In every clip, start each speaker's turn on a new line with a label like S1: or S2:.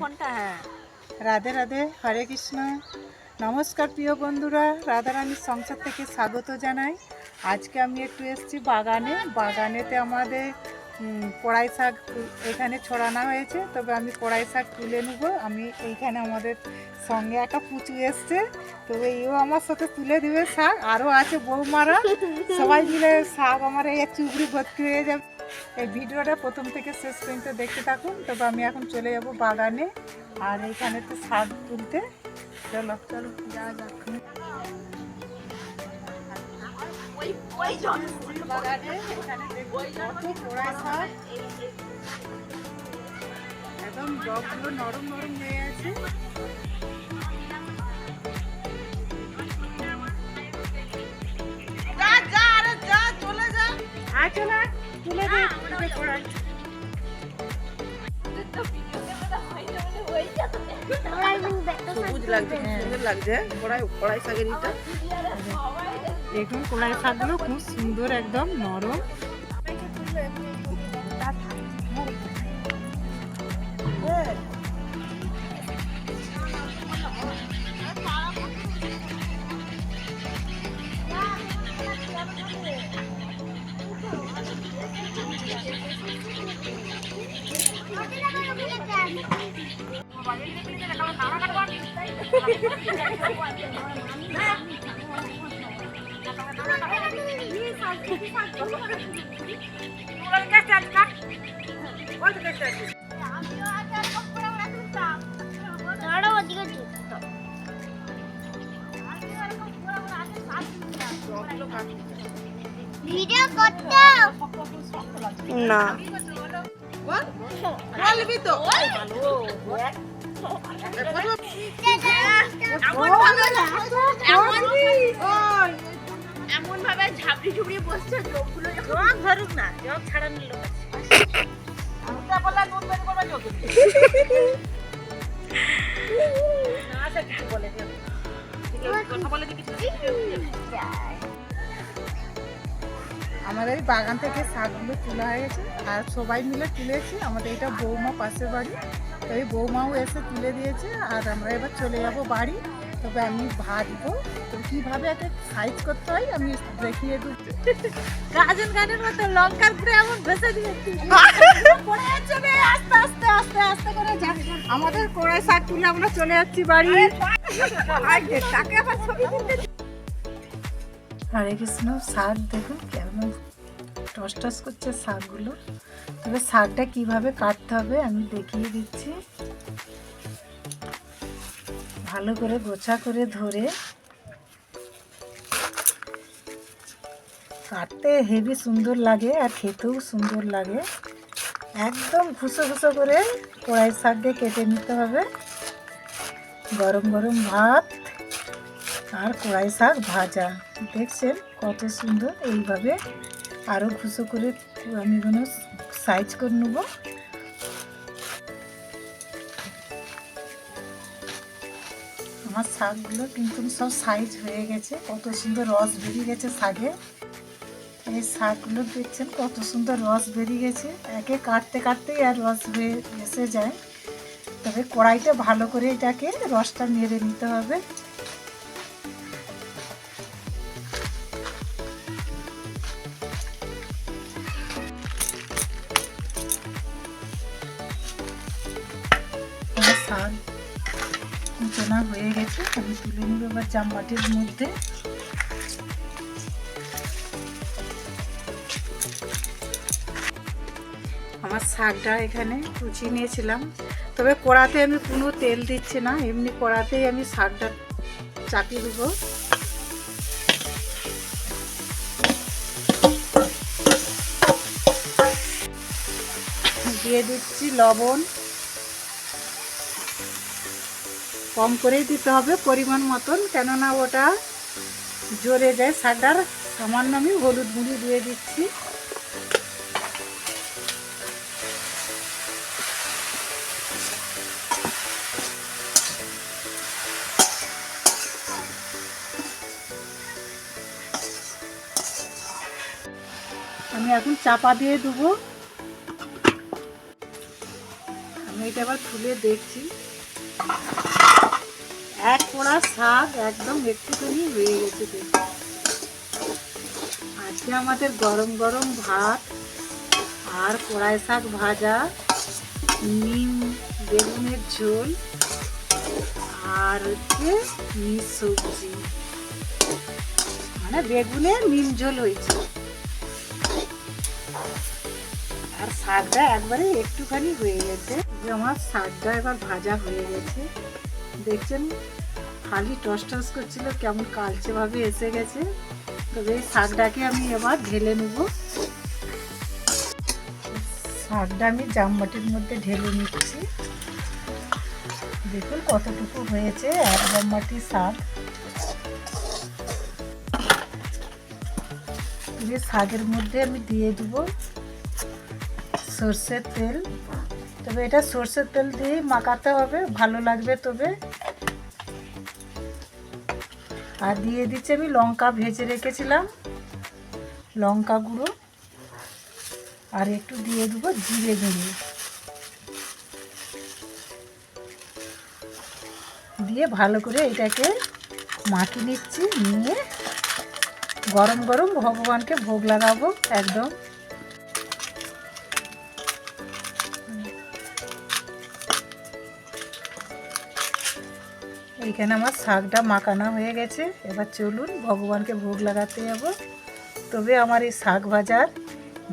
S1: ফোনটা হ্যাঁ।
S2: রাধে রাধে, হরে কৃষ্ণ। নমস্কার প্রিয় বন্ধুরা, রাধারানীর সংসার থেকে স্বাগত জানাই। আজকে আমি একটু এসেছি বাগানে। বাগানেতে আমাদের কড়াই শাক এখানে ছড়ানো হয়েছে তবে আমি কড়াই শাক তুলে নেব। আমি এইখানে আমাদের সঙ্গে একটা পুচু এসছে তবে এও আমার সাথে তুলে দেবে শাক। আরও আছে বৌমারা। সবাই মিলে শাক আমার এই চুবড়ি ভর্তি হয়ে যাবে। এই ভিডিওটা প্রথম থেকে শেষ পর্যন্ত দেখতে থাকুন। তবে আমি এখন চলে যাব বাগানে। আর এইখানে তো শাক তুলতে। চলো চলো যা যাক। একদম ডগগুলো নরম নরম হয়ে। আছে আয় চলে তুলে দে তুলে পোড়াই
S1: সবুজ লাগছে কি সুন্দর লাগছে কড়াই কড়াই শাকের ইটা।
S2: দেখুন কলাই শাকগুলো খুব সুন্দর একদম নরম।
S3: ভিডিও করতে
S1: না
S3: বলবি তো এমন ভাবে ঝাপড়ি ঝুপড়ি বসছে
S1: জগ ধরুক না জগ ছাড়া নিল কথা বলে কি কিছু
S2: আমাদের এই বাগান থেকে শাকগুলো তোলা হয়েছে আর সবাই মিলে তুলেছি। আমাদের এটা বৌমা পাশের বাড়ি তো এই বৌমাও এসে তুলে দিয়েছে আর আমরা এবার চলে যাব বাড়ি। তবে আমি ভাজবো। তো কীভাবে একটা সাইজ করতে হয় আমি দেখিয়ে দিচ্ছি গাজন গানের মতো লঙ্কার গুঁড়ো এমন ভেসে দিয়েছি। পড়ে যাচ্ছে আস্তে আস্তে আস্তে আস্তে করে যা। আমাদের কড়াই শাক তুলে আমরা চলে যাচ্ছি বাড়ি। তাকে আবার ছবি হরে কৃষ্ণ, শাক দেখুন কেমন টস টস করছে শাকগুলো। তবে শাকটা কীভাবে কাটতে হবে আমি দেখিয়ে দিচ্ছি। ভালো করে গোছা করে ধরে কাটতে হেভি সুন্দর লাগে আর খেতেও সুন্দর লাগে। একদম ঘুষো ঘুষো করে কড়াই শাক দিয়ে কেটে নিতে হবে। গরম গরম ভাত আর কড়াই শাক ভাজা। দেখছেন কত সুন্দর। এইভাবে আরও ঘুষো করে আমি কোনো সাইজ করে নেব। আমার শাকগুলো কিন্তু সব সাইজ হয়ে গেছে। কত সুন্দর রস বেরিয়ে গেছে শাকে। এই শাকগুলো দেখছেন কত সুন্দর রস বেরিয়ে গেছে। একে কাটতে কাটতেই আর রস বেয়ে এসে যায়। তবে কড়াইটা ভালো করে এটাকে রসটা নেড়ে নিতে হবে। শাক কুচনা হয়ে গেছে, আমি তুলে নেব এবার জামবাটির মধ্যে। আমার শাকটা এখানে কুচিয়ে নিয়েছিলাম। তবে কড়াতে আমি কোনো তেল দিচ্ছি না, এমনি কড়াতেই আমি শাকটা চাপিয়ে দেবো। দিয়ে দিচ্ছি লবণ। কম করেই দিতে হবে পরিমাণ মতন, কেননা ওটা জোরে যায় শাকটার সামান্য আমি হলুদ গুঁড়ি দিয়ে দিচ্ছি। আমি এখন চাপা দিয়ে দেবো। আমি এটা আবার তুলে দেখছি। এক পোড়া শাক একদম একটুখানি হয়ে গেছে আজকে আমাদের গরম গরম ভাত আর কড়াই শাক ভাজা, নিম, বেগুনের ঝোল আর হচ্ছে মিক্স সবজি। মানে বেগুনে নিম ঝোল হয়েছে। আর শাকটা একবারে একটুখানি হয়ে গেছে। যে আমার শাকটা এবার ভাজা হয়ে গেছে। দেখছেন? খালি টস টস করছিল, কেমন কালচে ভাবে এসে গেছে। তবে এই শাকটাকে আমি এবার ঢেলে নেব। শাকটা আমি জামবাটির মধ্যে ঢেলে নিচ্ছি। দেখুন কতটুকু হয়েছে এক জামবাটি শাক। শাকের মধ্যে আমি দিয়ে দিব সর্ষের তেল। তবে এটা সর্ষের তেল দিয়ে মাখাতে হবে, ভালো লাগবে তবে। আর দিয়ে দিচ্ছি আমি লঙ্কা ভেজে রেখেছিলাম, লঙ্কা গুঁড়ো। আর একটু দিয়ে দেবো জিরে গুঁড়ো। দিয়ে ভালো করে এটাকে মাখিয়ে নিচ্ছি, নিয়ে গরম গরম ভগবানকে ভোগ লাগাবো, একদম। এইখানে আমার শাকটা মাখানো হয়ে গেছে। এবার চলুন ভগবানকে ভোগ লাগাতে যাব। তবে আমার এই শাক ভাজার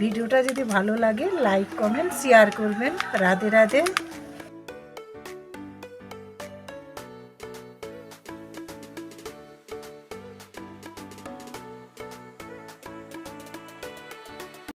S2: ভিডিওটা যদি ভালো লাগে লাইক কমেন্ট শেয়ার করবেন। রাধে রাধে।